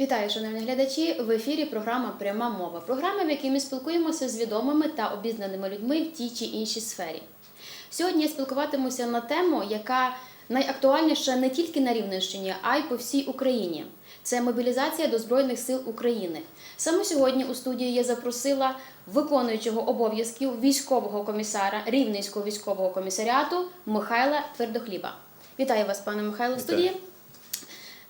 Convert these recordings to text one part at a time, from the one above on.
Вітаю, шановні глядачі! В ефірі програма Пряма мова. Програма, в якій ми спілкуємося з відомими та обізнаними людьми в тій чи іншій сфері. Сьогодні я спілкуватимуся на тему, яка найактуальніша не тільки на Рівненщині, а й по всій Україні. Це мобілізація до Збройних сил України. Саме сьогодні у студію я запросила виконуючого обов'язків військового комісара Рівненського військового комісаріату Михайла Твердохліба. Вітаю вас, пане Михайло, в Вітаю. студії.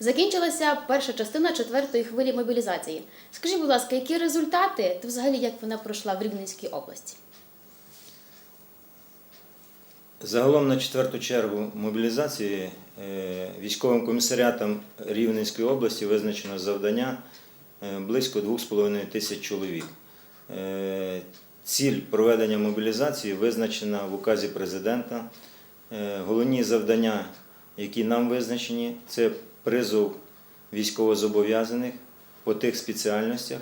Закінчилася перша частина четвертої хвилі мобілізації. Скажіть, будь ласка, які результати та взагалі як вона пройшла в Рівненській області? Загалом на четверту чергу мобілізації е, військовим комісаріатом Рівненської області визначено завдання е, близько 2,5 тисяч чоловік. Е, Ціль проведення мобілізації визначена в указі президента. Головні завдання, які нам визначені, це призов військовозобов'язаних по тих спеціальностях,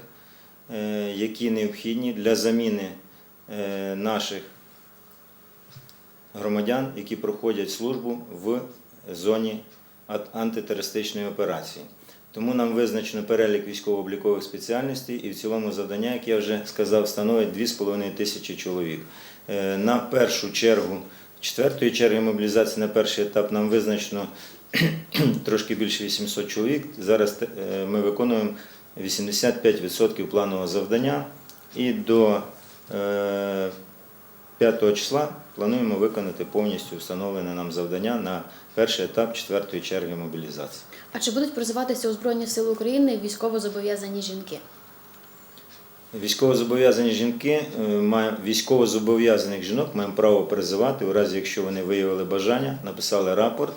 е, які необхідні для заміни е, наших громадян, які проходять службу в зоні антитерористичної операції. Тому нам визначено перелік військово-облікових спеціальностей і в цілому завдання, як я вже сказав, становить 2,5 тисячі чоловік. Е, На першу чергу, четвертої черги мобілізації на перший етап нам визначено трошки більше 800 чоловік. Зараз е, ми виконуємо 85% планового завдання і до е, 5 числа плануємо виконати повністю встановлене нам завдання на перший етап четвертої черги мобілізації. А чи будуть призиватися у Збройні Сили України військовозобов'язані жінки? Військовозобов'язані жінки е, військовозобов'язаних жінок маємо право призивати у разі, якщо вони виявили бажання, написали рапорт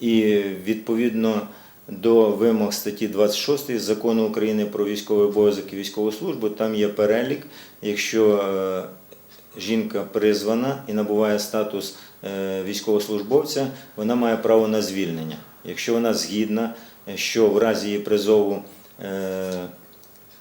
і відповідно до вимог статті 26 закону України про військовий обов'язок і військову службу, там є перелік, якщо е, жінка призвана і набуває статус е, військовослужбовця, вона має право на звільнення. Якщо вона згідна, е, що в разі її призову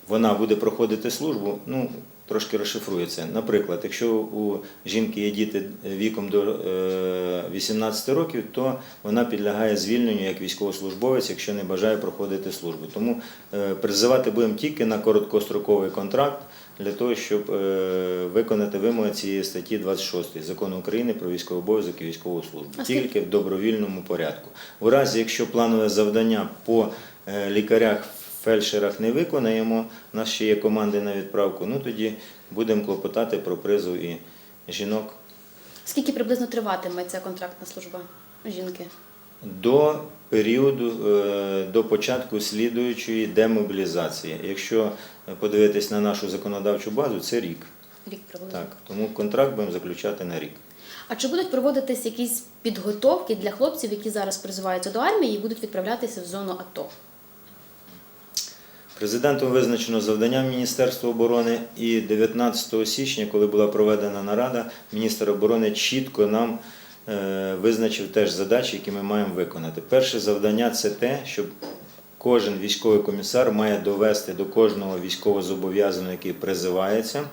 вона буде проходити службу, ну трошки розшифрується. Наприклад, якщо у жінки є діти віком до е, 18 років, то вона підлягає звільненню як військовослужбовець, якщо не бажає проходити службу. Тому е, призивати будемо тільки на короткостроковий контракт для того, щоб е, виконати вимоги цієї статті 26 закону України про військовий обов'язок і військову службу, тільки в добровільному порядку. У разі, якщо планове завдання по е, лікарях фельдшерах не виконаємо, у нас ще є команди на відправку, ну тоді будемо клопотати про призов і жінок Скільки приблизно триватиме ця контрактна служба жінки? до періоду, е, до початку слідуючої демобілізації. Якщо подивитись на нашу законодавчу базу, це рік. Рік приблизно. Так, тому контракт будемо заключати на рік. А чи будуть проводитись якісь підготовки для хлопців, які зараз призиваються до армії і будуть відправлятися в зону АТО? Президентом визначено завдання Міністерства оборони і 19 січня, коли була проведена нарада, міністр оборони чітко нам е, визначив теж задачі, які ми маємо виконати. Перше завдання це те, щоб кожен військовий комісар має довести до кожного військовозобов'язаного, який призивається,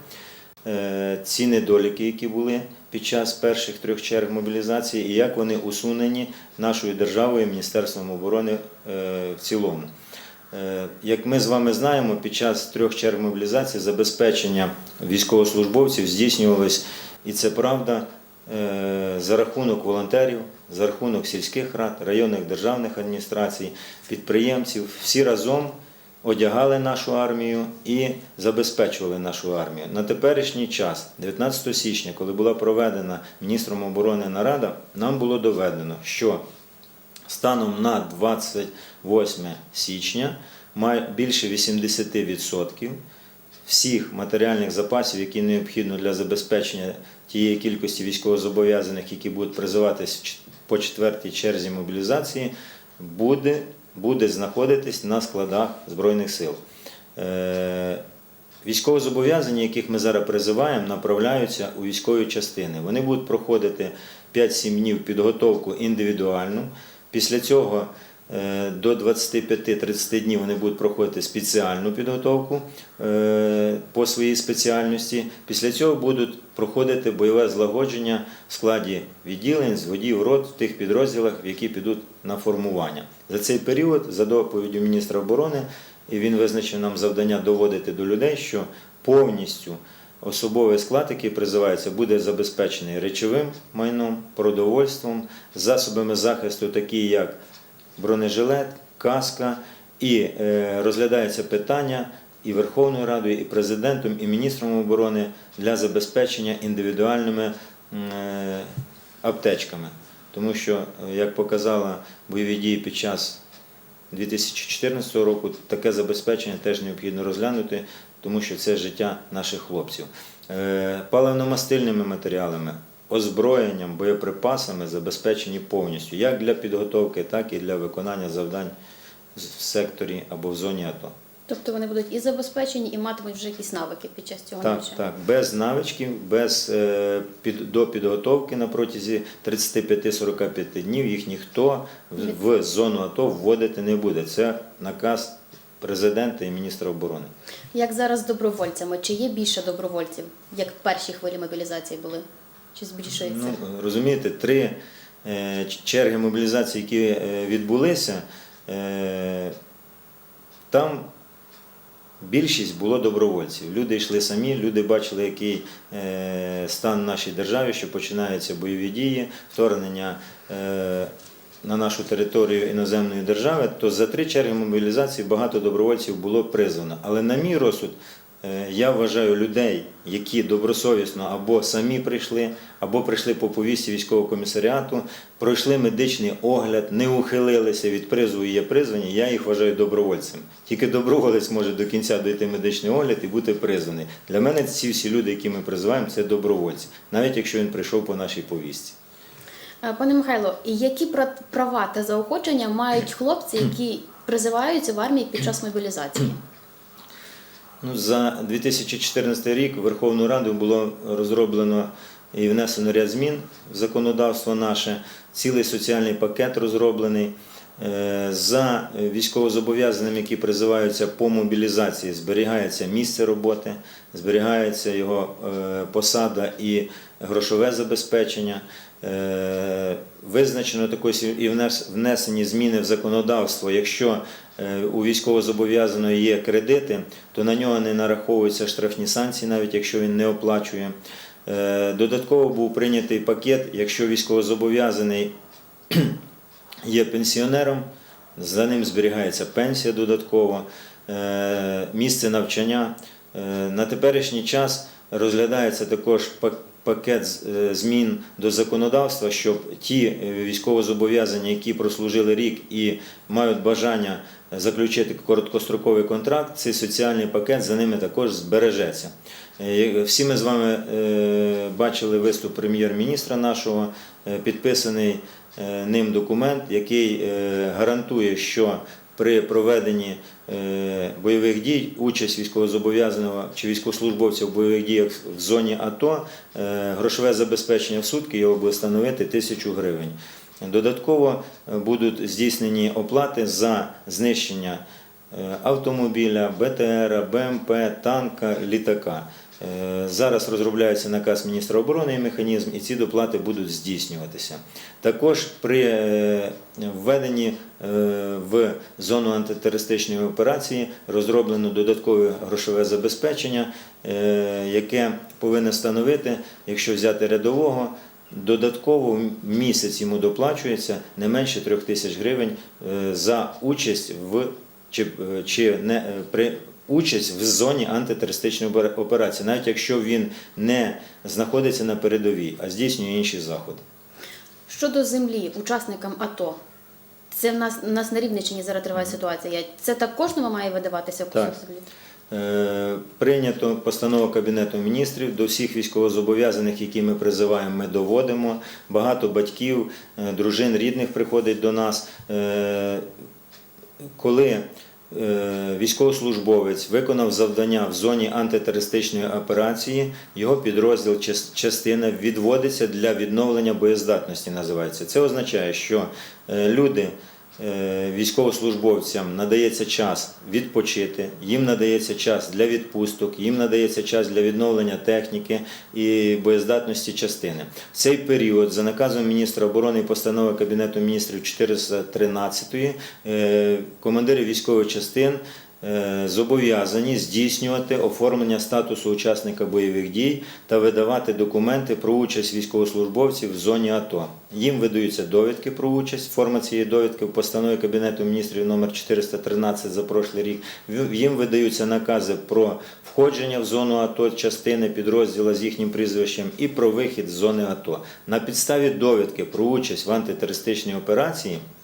е, ці недоліки, які були під час перших трьох черг мобілізації, і як вони усунені нашою державою, Міністерством оборони е, в цілому. Е, Як ми з вами знаємо, під час трьох черг мобілізації забезпечення військовослужбовців здійснювалось, і це правда, е, за рахунок волонтерів, за рахунок сільських рад, районних державних адміністрацій, підприємців. Всі разом одягали нашу армію і забезпечували нашу армію. На теперішній час, 19 січня, коли була проведена міністром оборони нарада, нам було доведено, що Станом на 28 січня має більше 80% всіх матеріальних запасів, які необхідно для забезпечення тієї кількості військовозобов'язаних, які будуть ч- по четвертій черзі мобілізації, буде, буде знаходитись на складах Збройних сил. Е, Військовозобов'язані, яких ми зараз призиваємо, направляються у військові частини. Вони будуть проходити 5-7 днів підготовку індивідуальну. Після цього е, до 25-30 днів вони будуть проходити спеціальну підготовку е, по своїй спеціальності. Після цього будуть проходити бойове злагодження в складі відділень, зводів рот в тих підрозділах, в які підуть на формування. За цей період, за доповіддю міністра оборони, він визначив нам завдання доводити до людей, що повністю особовий склад, який призивається, буде забезпечений речовим майном, продовольством, засобами захисту, такі як бронежилет, каска, і е, розглядається питання і Верховною Радою, і президентом, і міністром оборони для забезпечення індивідуальними е, аптечками. Тому що, е, як показала бойові дії під час 2014 року, таке забезпечення теж необхідно розглянути, тому що це життя наших хлопців. Е, Паливно-мастильними матеріалами, озброєнням, боєприпасами забезпечені повністю, як для підготовки, так і для виконання завдань в секторі або в зоні АТО. Тобто вони будуть і забезпечені, і матимуть вже якісь навики під час цього Так, навчання. так, без навичків, без е, під, до підготовки на протязі 35-45 днів їх ніхто в, в зону АТО вводити не буде. Це наказ президента і міністра оборони. Як зараз з добровольцями? Чи є більше добровольців, як в першій хвилі мобілізації були? Чи збільшується? Ну, розумієте, три е, черги мобілізації, які е, відбулися, е, там більшість було добровольців. Люди йшли самі, люди бачили, який стан в нашій державі, що починаються бойові дії, вторгнення. На нашу територію іноземної держави, то за три черги мобілізації багато добровольців було призвано. Але на мій розсуд, Е, Я вважаю людей, які добросовісно або самі прийшли, або прийшли по повісті військового комісаріату, пройшли медичний огляд, не ухилилися від призову і є призвані. Я їх вважаю добровольцем. Тільки доброволець може до кінця дойти медичний огляд і бути призваний. Для мене ці всі люди, які ми призиваємо, це добровольці, навіть якщо він прийшов по нашій повісті. Е, Пане Михайло, які пра- права та заохочення мають хлопці, які призиваються в армії під час мобілізації? Ну, за 2014 рік Верховною Радою було розроблено і внесено ряд змін в законодавство наше, цілий соціальний пакет розроблений. Е, За військовозобов'язаним, які призиваються по мобілізації, зберігається місце роботи, зберігається його е, посада і грошове забезпечення. Е, Визначено також і внесені зміни в законодавство. Якщо е, у військовозобов'язаного є кредити, то на нього не нараховуються штрафні санкції, навіть якщо він не оплачує. Е, Додатково був прийнятий пакет, якщо військовозобов'язаний є пенсіонером, за ним зберігається пенсія додатково, місце навчання. На теперішній час розглядається також пак- пакет е, змін до законодавства, щоб ті е, військовозобов'язані, які прослужили рік і мають бажання заключити короткостроковий контракт, цей соціальний пакет за ними також збережеться. Е, Всі ми з вами бачили виступ прем'єр-міністра нашого, підписаний ним документ, який гарантує, що при проведенні е, бойових дій участь військовозобов'язаного чи військовослужбовця в бойових діях в зоні АТО е, грошове забезпечення в сутки його буде становити тисячу гривень. Додатково е, будуть здійснені оплати за знищення автомобіля, БТР, БМП, танка, літака. Е, Зараз розробляється наказ міністра оборони і механізм, і ці доплати будуть здійснюватися. Також при е, введенні е, в зону антитерористичної операції розроблено додаткове грошове забезпечення, яке повинно становити, якщо взяти рядового. Додатково в місяць йому доплачується не менше трьох тисяч гривень за участь в чи, чи не при участь в зоні антитерористичної операції, навіть якщо він не знаходиться на передовій, а здійснює інші заходи. Щодо землі, учасникам АТО, це в нас, у нас на Рівненщині зараз триває ситуація. Це так кожному має видаватися Так. землі? Е, Прийнято постанова Кабінету міністрів до всіх військовозобов'язаних, які ми призиваємо, ми доводимо. Багато батьків, е, дружин, рідних приходять до нас. Е, Коли військовослужбовець виконав завдання в зоні антитерористичної операції, його підрозділ час- частина відводиться для відновлення боєздатності. Називається це означає, що е, люди е, військовослужбовцям надається час відпочити, їм надається час для відпусток, їм надається час для відновлення техніки і боєздатності частини. В цей період, за наказом міністра оборони і постанови Кабінету міністрів 413, е, командири військових частин е, зобов'язані здійснювати оформлення статусу учасника бойових дій та видавати документи про участь військовослужбовців в зоні АТО. Їм видаються довідки про участь. Форма цієї довідки в постанові Кабінету міністрів номер 413 за прошлий рік. Їм видаються накази про входження в зону АТО частини підрозділу з їхнім прізвищем і про вихід з зони АТО. На підставі довідки про участь в антитерористичній операції Е,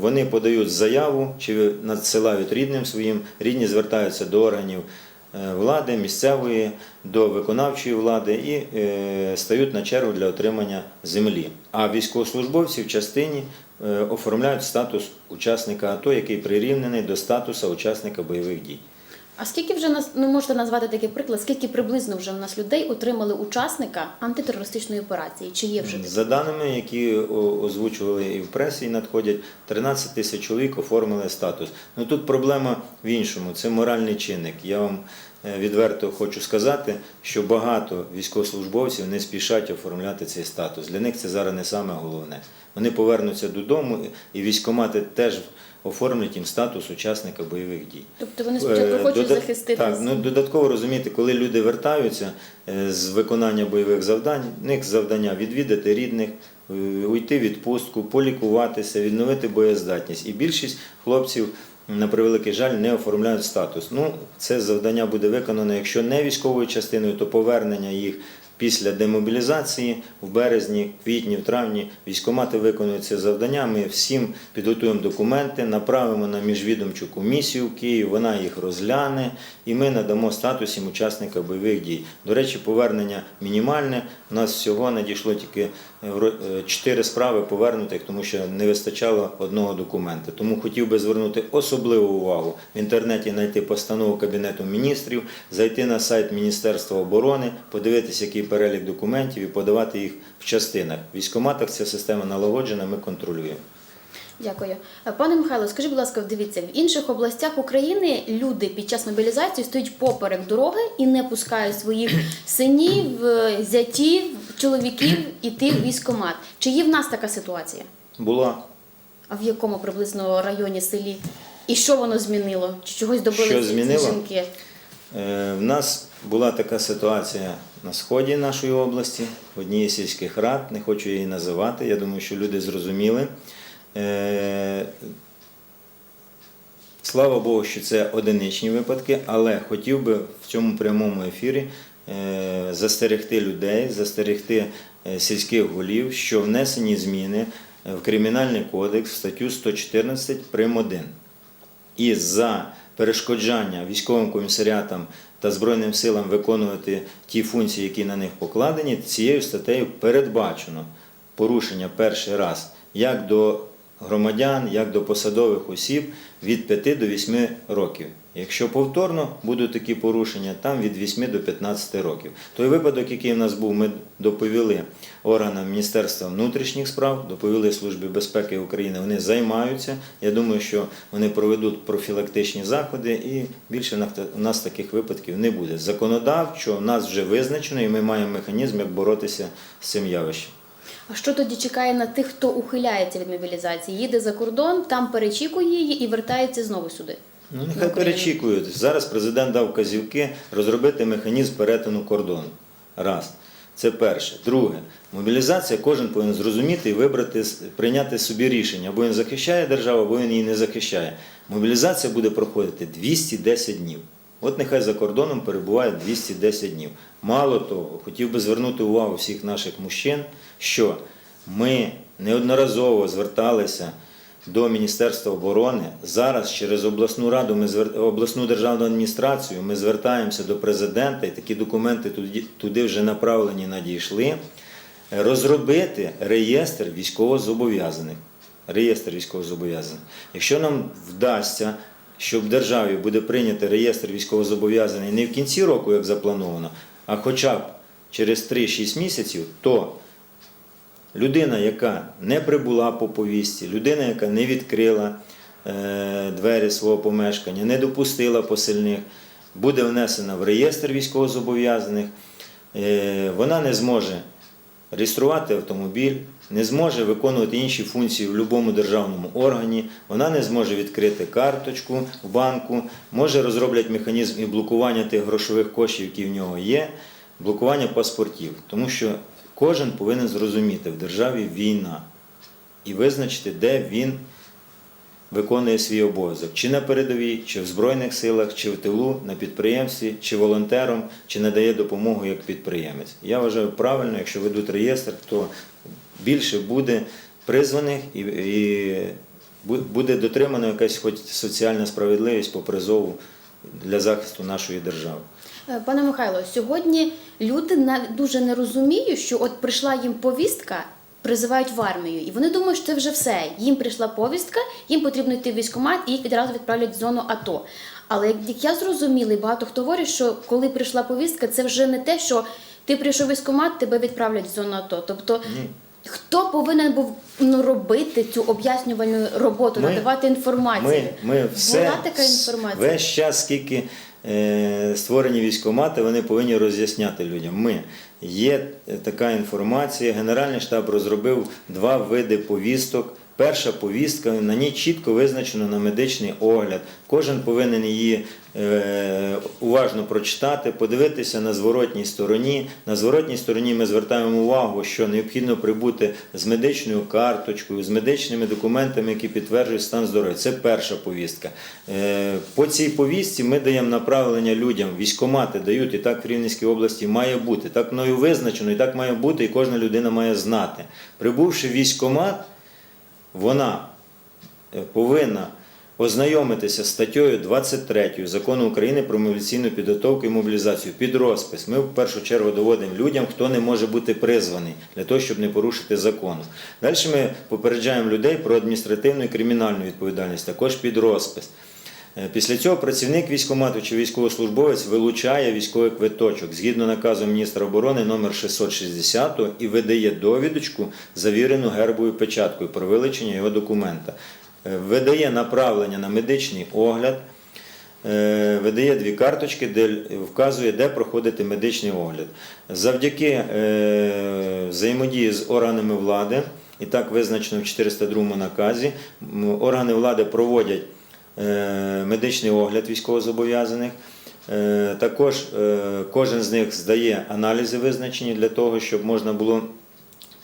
Вони подають заяву чи надсилають рідним своїм. Рідні звертаються до органів е, влади, місцевої, до виконавчої влади і е, стають на чергу для отримання землі. А військовослужбовці в частині е, оформляють статус учасника АТО, який прирівнений до статусу учасника бойових дій. А скільки вже нас ну можете назвати такий приклад? Скільки приблизно вже в нас людей отримали учасника антитерористичної операції? Чи є вже такі? За даними, які озвучували і в пресі, і надходять, 13 тисяч чоловік оформили статус. Ну тут проблема в іншому, це моральний чинник. Я вам е, відверто хочу сказати, що багато військовослужбовців не спішать оформляти цей статус. Для них це зараз не саме головне. Вони повернуться додому, і військомати теж оформлять їм статус учасника бойових дій. Тобто вони спочатку Е, хочуть додат- захистити. Так, ну додатково розумієте, коли люди вертаються е, з виконання бойових завдань, в них завдання відвідати рідних, е, уйти в відпустку, полікуватися, відновити боєздатність. І більшість хлопців, на превеликий жаль, не оформляють статус. Ну, це завдання буде виконано, якщо не військовою частиною, то повернення їх. Після демобілізації в березні, квітні, в травні військомати виконують це завдання. Ми всім підготуємо документи, направимо на міжвідомчу комісію в Київ, вона їх розгляне і ми надамо статус учасника бойових дій. До речі, повернення мінімальне. У нас всього надійшло тільки е, е, чотири справи повернутих, тому що не вистачало одного документа. Тому хотів би звернути особливу увагу в інтернеті знайти постанову Кабінету міністрів, зайти на сайт Міністерства оборони, подивитися, який перелік документів і подавати їх в частинах. В військкоматах ця система налагоджена, ми контролюємо. Дякую. Пане Михайло, скажіть, будь ласка, дивіться, в інших областях України люди під час мобілізації стоять поперек дороги і не пускають своїх синів, зятів, чоловіків іти в військкомат. Чи є в нас така ситуація? Була А в якому приблизно районі селі? І що воно змінило? Чи чогось добилися Що змінило? жінки? Е, В нас була така ситуація на сході нашої області, в одній сільських рад, не хочу її називати, я думаю, що люди зрозуміли. Е, Слава Богу, що це одиничні випадки, але хотів би в цьому прямому ефірі е, застерегти людей, застерегти е, сільських голів, що внесені зміни в Кримінальний кодекс в статтю 114 прим. 1. І за перешкоджання військовим комісаріатам та Збройним силам виконувати ті функції, які на них покладені, цією статтею передбачено порушення перший раз як до громадян, як до посадових осіб від 5 до 8 років. Якщо повторно будуть такі порушення, там від 8 до 15 років. Той випадок, який в нас був, ми доповіли органам Міністерства внутрішніх справ, доповіли Службі безпеки України. Вони займаються. Я думаю, що вони проведуть профілактичні заходи і більше на- нас таких випадків не буде. Законодавчо в нас вже визначено, і ми маємо механізм, як боротися з цим явищем. А що тоді чекає на тих, хто ухиляється від мобілізації? Їде за кордон, там перечікує її і вертається знову сюди. Ну, нехай перечікують. Зараз президент дав вказівки розробити механізм перетину кордону. Раз. Це перше. Друге, мобілізація кожен повинен зрозуміти і вибрати, прийняти собі рішення, або він захищає державу, або він її не захищає. Мобілізація буде проходити 210 днів. От нехай за кордоном перебуває 210 днів. Мало того, хотів би звернути увагу всіх наших мужчин, що ми неодноразово зверталися до Міністерства оборони. Зараз через обласну раду, ми звер... обласну державну адміністрацію ми звертаємося до президента, і такі документи туди, туди вже направлені, надійшли. Розробити реєстр військовозобов'язаних. Реєстр військовозобов'язаних. Якщо нам вдасться, що в державі буде прийнято реєстр військовозобов'язаних не в кінці року, як заплановано, а хоча б через 3-6 місяців, то людина, яка не прибула по повісті, людина, яка не відкрила е, двері свого помешкання, не допустила посильних, буде внесена в реєстр військовозобов'язаних, е, вона не зможе реєструвати автомобіль, не зможе виконувати інші функції в будь-якому державному органі, вона не зможе відкрити карточку в банку, може розроблять механізм і блокування тих грошових коштів, які в нього є, блокування паспортів. Тому що кожен повинен зрозуміти, в державі війна і визначити, де він виконує свій обов'язок, чи на передовій, чи в Збройних силах, чи в тилу, на підприємстві, чи волонтером, чи надає допомогу як підприємець. Я вважаю правильно, якщо ведуть реєстр, то більше буде призваних і, і буде дотримана якась хоч соціальна справедливість по призову для захисту нашої держави. Е, Пане Михайло, сьогодні люди дуже не розуміють, що от прийшла їм повістка, призивають в армію, і вони думають, що це вже все. Їм прийшла повістка, їм потрібно йти в військкомат і їх відразу відправлять в зону АТО. Але як- як я зрозуміла, і багато хто говорить, що коли прийшла повістка, це вже не те, що ти прийшов в військкомат, тебе відправлять в зону АТО. Тобто, Ні. Хто повинен був ну, робити цю об'яснювальну роботу, Ми- надавати інформацію? Ми, ми все, Була така інформація? Весь час, скільки е, створені військкомати, вони повинні роз'ясняти людям. Ми є така інформація. Генеральний штаб розробив два види повісток. Перша повістка, на ній чітко визначено на медичний огляд. Кожен повинен її е, уважно прочитати, подивитися на зворотній стороні. На зворотній стороні ми звертаємо увагу, що необхідно прибути з медичною карточкою, з медичними документами, які підтверджують стан здоров'я. Це перша повістка. Е, По цій повістці ми даємо направлення людям, військомати дають, і так в Рівненській області має бути. Так мною визначено, і так має бути, і кожна людина має знати. Прибувши в військкомат, вона е, повинна ознайомитися з статтею 23 закону України про мобілізаційну підготовку і мобілізацію під розпис. Ми в першу чергу доводимо людям, хто не може бути призваний для того, щоб не порушити закону. Далі ми попереджаємо людей про адміністративну і кримінальну відповідальність, також під розпис. Е, Після цього працівник військкомату чи військовослужбовець вилучає військовий квиточок згідно наказу міністра оборони номер 660 і видає довідочку, завірену гербовою печаткою про вилучення його документа. Е, Видає направлення на медичний огляд, е, видає дві карточки, де вказує, де проходити медичний огляд. Завдяки взаємодії з органами влади, і так визначено в 402 наказі, органи влади проводять медичний огляд військовозобов'язаних. Е, Також е, кожен з них здає аналізи визначені для того, щоб можна було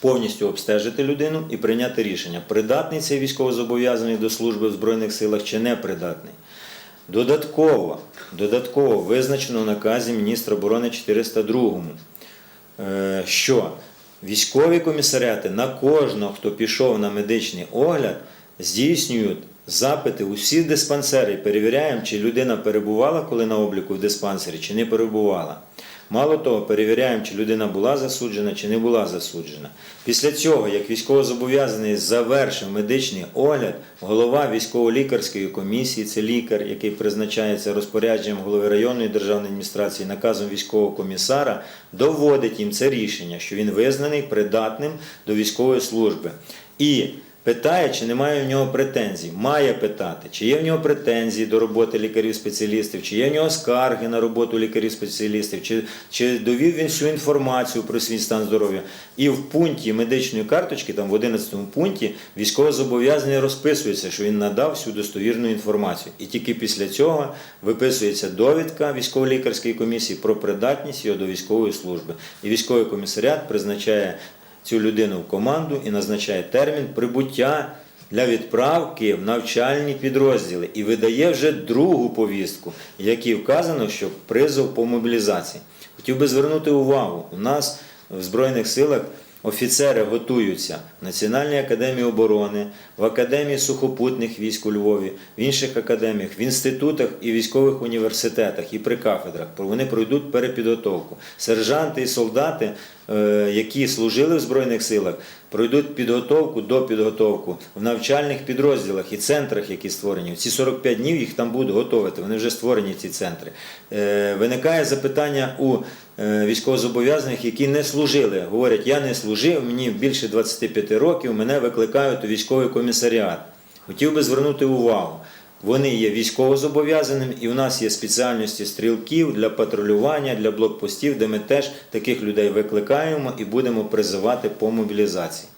повністю обстежити людину і прийняти рішення, придатний цей військовозобов'язаний до служби в Збройних силах чи не придатний. Додатково, додатково визначено в наказі міністра оборони 402, е, що військові комісаріати на кожного, хто пішов на медичний огляд, здійснюють запити у всі диспансери перевіряємо, чи людина перебувала коли на обліку в диспансері, чи не перебувала. Мало того, перевіряємо, чи людина була засуджена, чи не була засуджена. Після цього, як військовозобов'язаний завершив медичний огляд, голова військово-лікарської комісії, це лікар, який призначається розпорядженням голови районної державної адміністрації, наказом військового комісара, доводить їм це рішення, що він визнаний придатним до військової служби. І Питає, чи немає в нього претензій. Має питати, чи є в нього претензії до роботи лікарів-спеціалістів, чи є в нього скарги на роботу лікарів-спеціалістів, чи, чи довів він всю інформацію про свій стан здоров'я. І в пункті медичної карточки, там в 11 пункті, військовозобов'язаний розписується, що він надав всю достовірну інформацію. І тільки після цього виписується довідка військово-лікарської комісії про придатність його до військової служби. І військовий комісаріат призначає цю людину в команду і назначає термін прибуття для відправки в навчальні підрозділи і видає вже другу повістку, в якій вказано, що призов по мобілізації. Хотів би звернути увагу, у нас в Збройних силах офіцери готуються в Національній академії оборони, в Академії сухопутних військ у Львові, в інших академіях, в інститутах і військових університетах і при кафедрах. Вони пройдуть перепідготовку. Сержанти і солдати, е, які служили в Збройних силах, пройдуть підготовку до підготовку в навчальних підрозділах і центрах, які створені. В ці 45 днів їх там будуть готувати. Вони вже створені ці центри. Е, Виникає запитання у е, військовозобов'язаних, які не служили. Говорять, я не служив, мені більше 25 років, мене викликають у військовий комісаріат. Хотів би звернути увагу. Вони є військовозобов'язаними, і в нас є спеціальності стрілків для патрулювання, для блокпостів, де ми теж таких людей викликаємо і будемо призивати по мобілізації.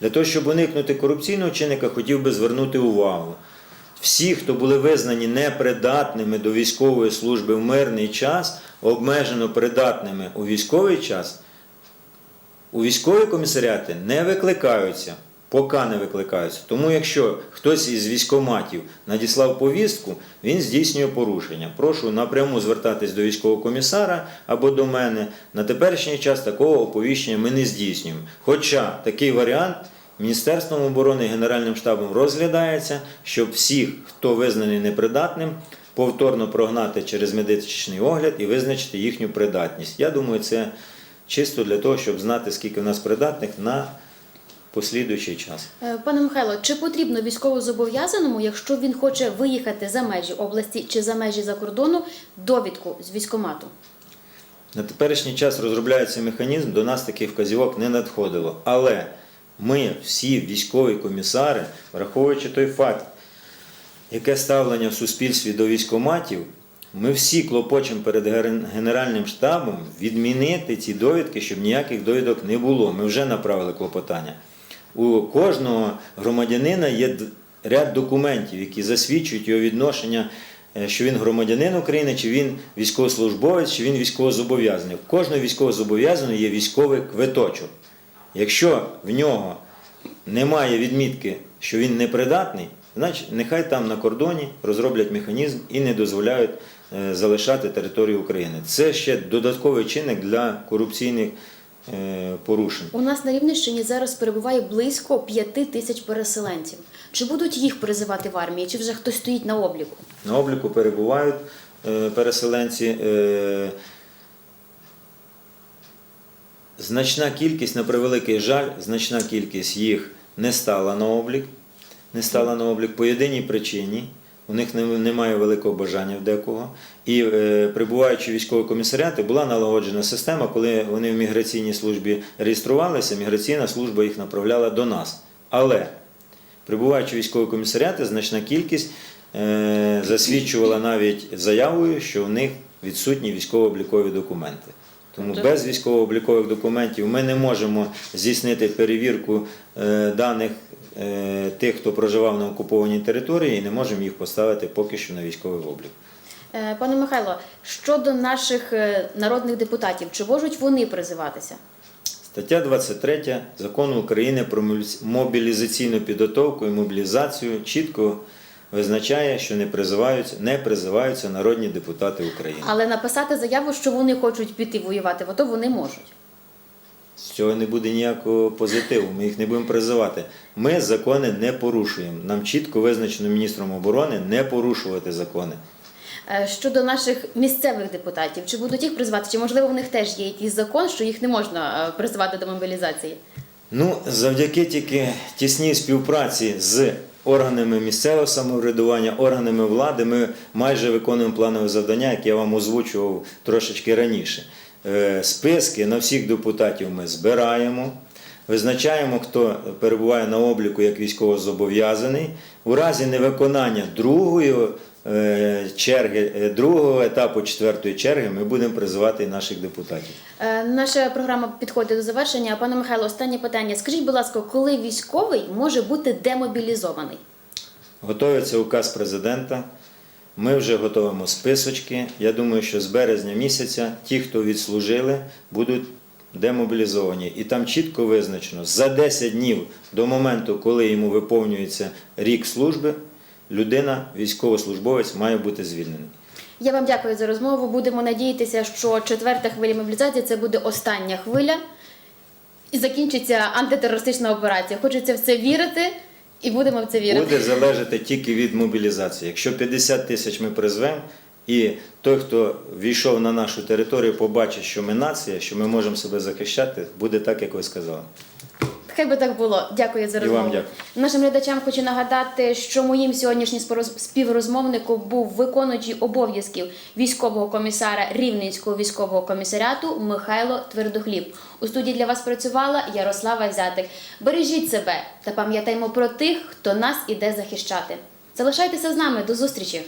Для того, щоб уникнути корупційного чинника, хотів би звернути увагу. Всі, хто були визнані непридатними до військової служби в мирний час, обмежено придатними у військовий час, у військові комісаріати не викликаються, поки не викликаються. Тому якщо хтось із військоматів надіслав повістку, він здійснює порушення. Прошу напряму звертатись до військового комісара або до мене. На теперішній час такого оповіщення ми не здійснюємо. Хоча такий варіант Міністерством оборони і Генеральним штабом розглядається, щоб всіх, хто визнаний непридатним, повторно прогнати через медичний огляд і визначити їхню придатність. Я думаю, це чисто для того, щоб знати, скільки в нас придатних на послідуючий час. Е, Пане Михайло, чи потрібно військовозобов'язаному, якщо він хоче виїхати за межі області чи за межі за кордону, довідку з військомату? На теперішній час розробляється механізм, до нас таких вказівок не надходило. Але ми, всі військові комісари, враховуючи той факт, яке ставлення в суспільстві до військоматів, ми всі клопочемо перед Генеральним штабом відмінити ці довідки, щоб ніяких довідок не було. Ми вже направили клопотання. У кожного громадянина є ряд документів, які засвідчують його відношення, е, що він громадянин України, чи він військовослужбовець, чи він військовозобов'язаний. У кожного військовозобов'язаного є військовий квиточок. Якщо в нього немає відмітки, що він непридатний, значить нехай там на кордоні розроблять механізм і не дозволяють е, залишати територію України. Це ще додатковий чинник для корупційних порушень. У нас на Рівненщині зараз перебуває близько п'яти тисяч переселенців. Чи будуть їх призивати в армії, чи вже хтось стоїть на обліку? На обліку перебувають е, переселенці. е, Значна кількість, на превеликий жаль, значна кількість їх не стала на облік. Не стала на облік по єдиній причині. У них немає великого бажання в декого. І е, прибуваючи в військові комісаріати, була налагоджена система, коли вони в міграційній службі реєструвалися, міграційна служба їх направляла до нас. Але Прибуваючи в військові комісаріати, значна кількість е, засвідчувала навіть заявою, що в них відсутні військово-облікові документи. Тому Тобто- без військово-облікових документів ми не можемо здійснити перевірку е, даних тих, хто проживав на окупованій території, і не можемо їх поставити поки що на військовий облік. Е, Пане Михайло, щодо наших е, народних депутатів, чи можуть вони призиватися? Стаття 23 Закону України про мобілі- мобілізаційну підготовку і мобілізацію чітко визначає, що не призиваються, не призиваються народні депутати України. Але написати заяву, що вони хочуть піти воювати в АТО, вони можуть. З цього не буде ніякого позитиву, ми їх не будемо призивати. Ми закони не порушуємо. Нам чітко визначено міністром оборони не порушувати закони. Е, Щодо наших місцевих депутатів, чи будуть їх призивати, чи можливо в них теж є якийсь закон, що їх не можна е, призивати до мобілізації? Ну, завдяки тільки тісній співпраці з органами місцевого самоврядування, органами влади, ми майже виконуємо планове завдання, яке я вам озвучував трошечки раніше. Е, Списки на всіх депутатів ми збираємо. Визначаємо, хто перебуває на обліку як військовозобов'язаний. У разі невиконання другої е, черги, е, другого етапу четвертої черги ми будемо призивати і наших депутатів. Наша програма підходить до завершення. Пане Михайло, останнє питання. Скажіть, будь ласка, коли військовий може бути демобілізований? Готується указ президента. Ми вже готуємо списочки. Я думаю, що з березня місяця ті, хто відслужили, будуть демобілізовані. І там чітко визначено, за 10 днів до моменту, коли йому виповнюється рік служби, людина, військовослужбовець, має бути звільнений. Я вам дякую за розмову. Будемо надіятися, що четверта хвиля мобілізації це буде остання хвиля і закінчиться антитерористична операція. Хочеться в це вірити, і будемо в це вірити. Буде залежати тільки від мобілізації. Якщо 50 тисяч ми призвемо, і той, хто війшов на нашу територію, побачить, що ми нація, що ми можемо себе захищати, буде так, як ви сказали. Хай би так було. Дякую за І вам розмову. дякую. Нашим глядачам хочу нагадати, що моїм сьогоднішнім співрозмовником був виконуючий обов'язків військового комісара Рівненського військового комісаріату Михайло Твердохліб. У студії для вас працювала Ярослава Зятик. Бережіть себе та пам'ятаймо про тих, хто нас іде захищати. Залишайтеся з нами. До зустрічі!